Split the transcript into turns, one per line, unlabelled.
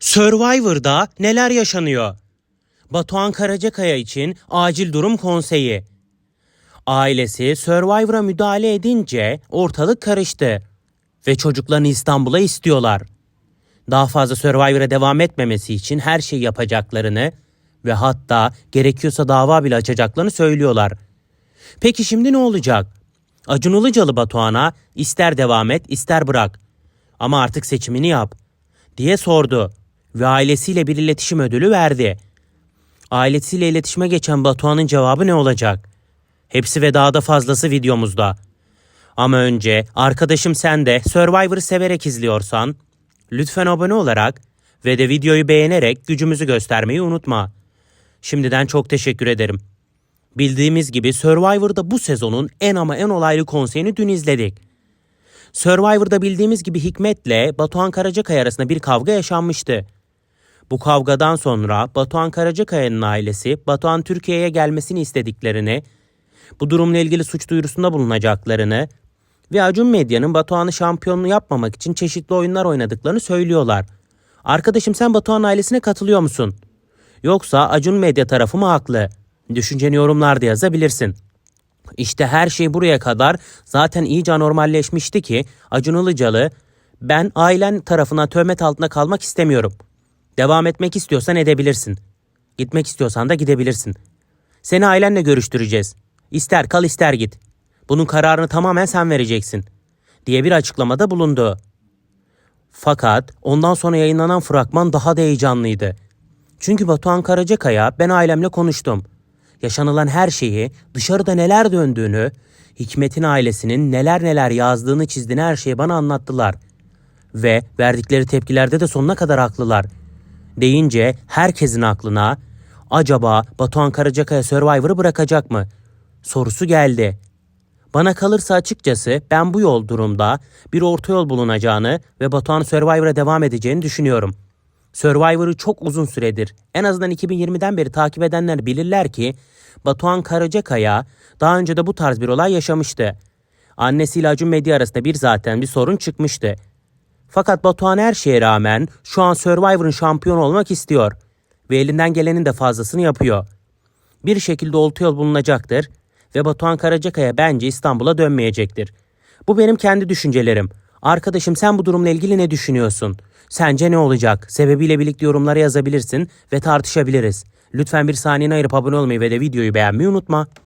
Survivor'da neler yaşanıyor? Batuhan Karacakaya için acil durum konseyi. Ailesi Survivor'a müdahale edince ortalık karıştı ve çocuklarını İstanbul'a istiyorlar. Daha fazla Survivor'a devam etmemesi için her şeyi yapacaklarını ve hatta gerekiyorsa dava bile açacaklarını söylüyorlar. Peki şimdi ne olacak? Acun Ilıcalı Batuhan'a ister devam et ister bırak ama artık seçimini yap diye sordu ve ailesiyle bir iletişim ödülü verdi. Ailesiyle iletişime geçen Batuhan'ın cevabı ne olacak? Hepsi ve daha da fazlası videomuzda. Ama önce arkadaşım sen de Survivor'ı severek izliyorsan lütfen abone olarak ve de videoyu beğenerek gücümüzü göstermeyi unutma. Şimdiden çok teşekkür ederim. Bildiğimiz gibi Survivor'da bu sezonun en ama en olaylı konseyini dün izledik. Survivor'da bildiğimiz gibi Hikmet'le Batuhan Karacakaya arasında bir kavga yaşanmıştı. Bu kavgadan sonra Batuhan Karacakaya'nın ailesi Batuhan Türkiye'ye gelmesini istediklerini, bu durumla ilgili suç duyurusunda bulunacaklarını ve Acun Medya'nın Batuhan'ı şampiyonluğu yapmamak için çeşitli oyunlar oynadıklarını söylüyorlar. Arkadaşım sen Batuhan ailesine katılıyor musun? Yoksa Acun Medya tarafı mı haklı? Düşünceni yorumlarda yazabilirsin. İşte her şey buraya kadar zaten iyice anormalleşmişti ki Acun Ilıcalı ben ailen tarafından töhmet altında kalmak istemiyorum. Devam etmek istiyorsan edebilirsin. Gitmek istiyorsan da gidebilirsin. Seni ailenle görüştüreceğiz. İster kal ister git. Bunun kararını tamamen sen vereceksin. Diye bir açıklamada bulundu. Fakat ondan sonra yayınlanan fragman daha da heyecanlıydı. Çünkü Batuhan Karacakaya ben ailemle konuştum. Yaşanılan her şeyi, dışarıda neler döndüğünü, Hikmet'in ailesinin neler neler yazdığını çizdiğini her şeyi bana anlattılar. Ve verdikleri tepkilerde de sonuna kadar haklılar. Deyince herkesin aklına acaba Batuhan Karacakaya Survivor'ı bırakacak mı? Sorusu geldi. Bana kalırsa açıkçası ben bu yol durumda bir orta yol bulunacağını ve Batuhan Survivor'a devam edeceğini düşünüyorum. Survivor'ı çok uzun süredir en azından 2020'den beri takip edenler bilirler ki Batuhan Karacakaya daha önce de bu tarz bir olay yaşamıştı. Annesiyle Acun Medya arasında bir zaten bir sorun çıkmıştı. Fakat Batuhan her şeye rağmen şu an Survivor'ın şampiyonu olmak istiyor ve elinden gelenin de fazlasını yapıyor. Bir şekilde olta yol bulunacaktır ve Batuhan Karacakaya bence İstanbul'a dönmeyecektir. Bu benim kendi düşüncelerim. Arkadaşım sen bu durumla ilgili ne düşünüyorsun? Sence ne olacak? Sebebiyle birlikte yorumlara yazabilirsin ve tartışabiliriz. Lütfen bir saniyeni ayırıp abone olmayı ve de videoyu beğenmeyi unutma.